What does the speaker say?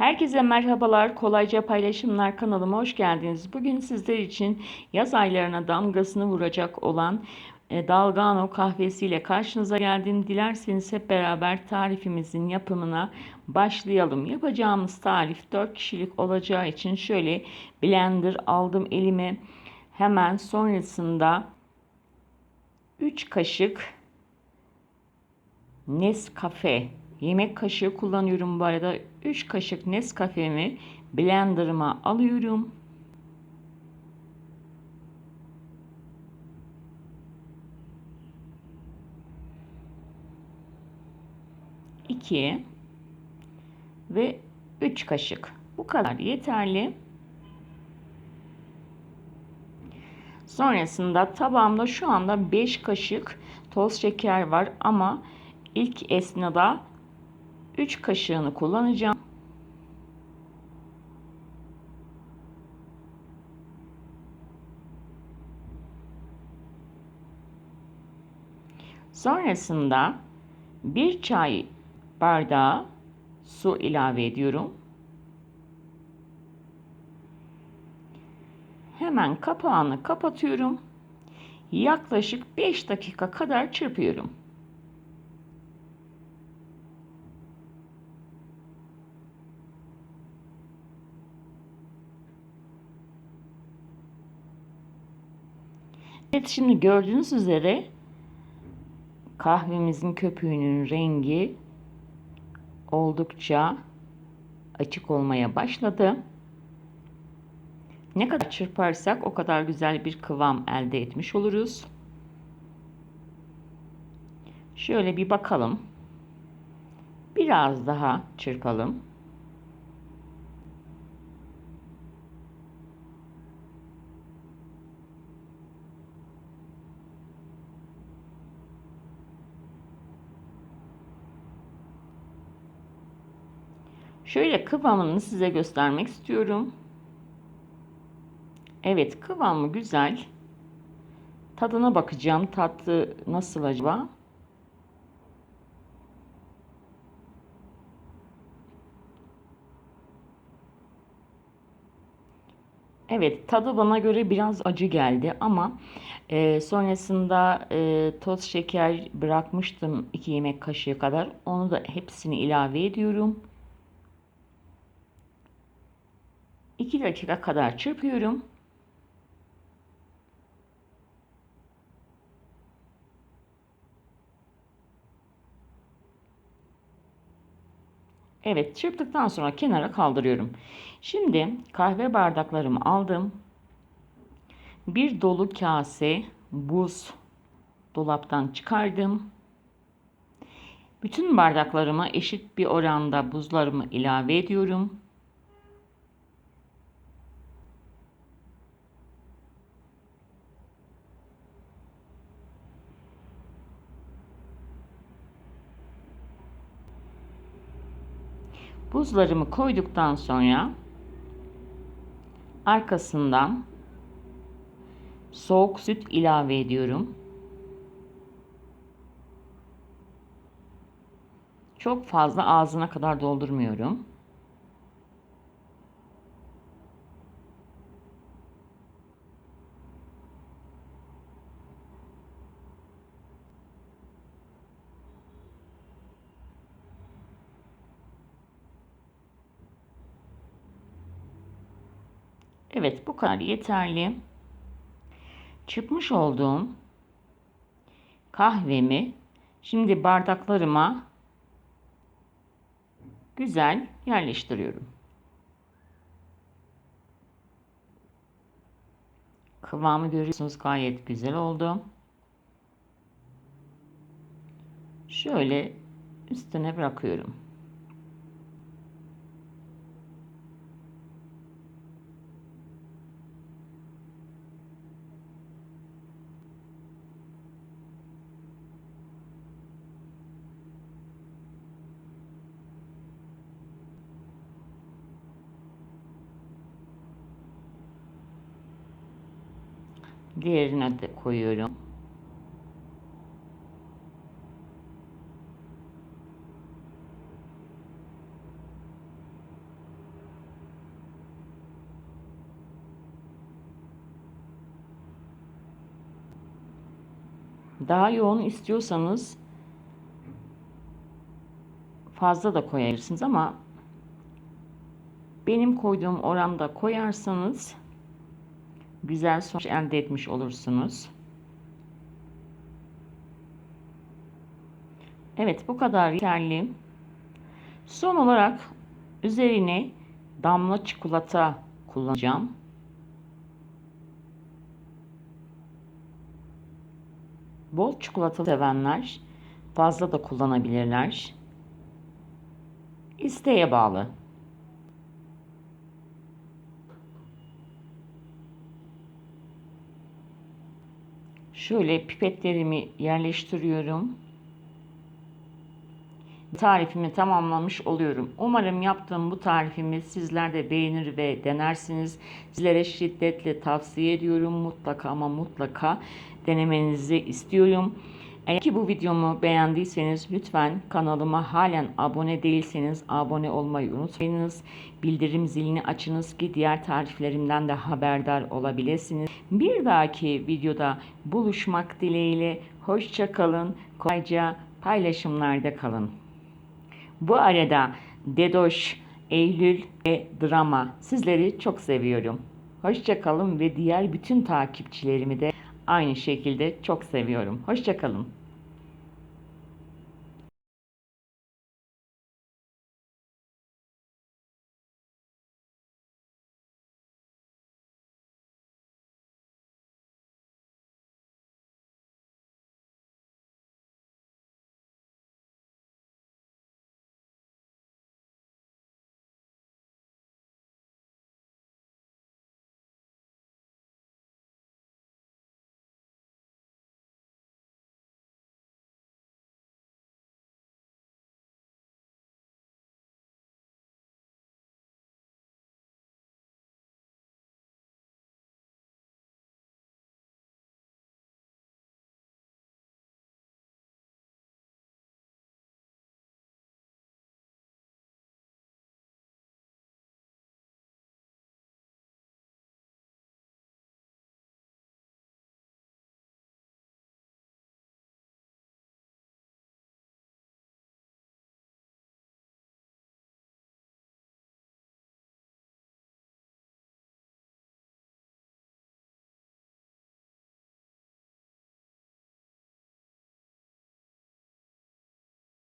Herkese merhabalar, kolayca paylaşımlar kanalıma hoş geldiniz. Bugün sizler için yaz aylarına damgasını vuracak olan e, Dalgano kahvesiyle karşınıza geldim. Dilerseniz hep beraber tarifimizin yapımına başlayalım. Yapacağımız tarif 4 kişilik olacağı için şöyle blender aldım elime. Hemen sonrasında 3 kaşık Nescafe yemek kaşığı kullanıyorum bu arada. 3 kaşık Nescafe'mi blenderıma alıyorum. İki ve 3 kaşık. Bu kadar yeterli. Sonrasında tabağımda şu anda 5 kaşık toz şeker var ama ilk esnada 3 kaşığını kullanacağım. Sonrasında bir çay bardağı su ilave ediyorum. Hemen kapağını kapatıyorum. Yaklaşık 5 dakika kadar çırpıyorum. Evet şimdi gördüğünüz üzere kahvemizin köpüğünün rengi oldukça açık olmaya başladı. Ne kadar çırparsak o kadar güzel bir kıvam elde etmiş oluruz. Şöyle bir bakalım. Biraz daha çırpalım. Şöyle kıvamını size göstermek istiyorum. Evet kıvamı güzel. Tadına bakacağım. Tatlı nasıl acaba? Evet tadı bana göre biraz acı geldi ama e, sonrasında e, toz şeker bırakmıştım 2 yemek kaşığı kadar. Onu da hepsini ilave ediyorum. 2 dakika kadar çırpıyorum. Evet çırptıktan sonra kenara kaldırıyorum. Şimdi kahve bardaklarımı aldım. Bir dolu kase buz dolaptan çıkardım. Bütün bardaklarıma eşit bir oranda buzlarımı ilave ediyorum. Buzlarımı koyduktan sonra arkasından soğuk süt ilave ediyorum. Çok fazla ağzına kadar doldurmuyorum. Evet bu kadar yeterli. Çıkmış olduğum kahvemi şimdi bardaklarıma güzel yerleştiriyorum. Kıvamı görüyorsunuz gayet güzel oldu. Şöyle üstüne bırakıyorum. Diğerine de koyuyorum. Daha yoğun istiyorsanız fazla da koyabilirsiniz ama benim koyduğum oranda koyarsanız güzel sonuç elde etmiş olursunuz. Evet bu kadar yeterli. Son olarak üzerine damla çikolata kullanacağım. Bol çikolata sevenler fazla da kullanabilirler. İsteğe bağlı. Şöyle pipetlerimi yerleştiriyorum. Tarifimi tamamlamış oluyorum. Umarım yaptığım bu tarifimi sizler de beğenir ve denersiniz. Sizlere şiddetle tavsiye ediyorum. Mutlaka ama mutlaka denemenizi istiyorum. Eğer ki bu videomu beğendiyseniz lütfen kanalıma halen abone değilseniz abone olmayı unutmayınız. Bildirim zilini açınız ki diğer tariflerimden de haberdar olabilirsiniz. Bir dahaki videoda buluşmak dileğiyle hoşça kalın. Kolayca paylaşımlarda kalın. Bu arada Dedoş, Eylül ve Drama sizleri çok seviyorum. Hoşça kalın ve diğer bütün takipçilerimi de aynı şekilde çok seviyorum. Hoşça kalın.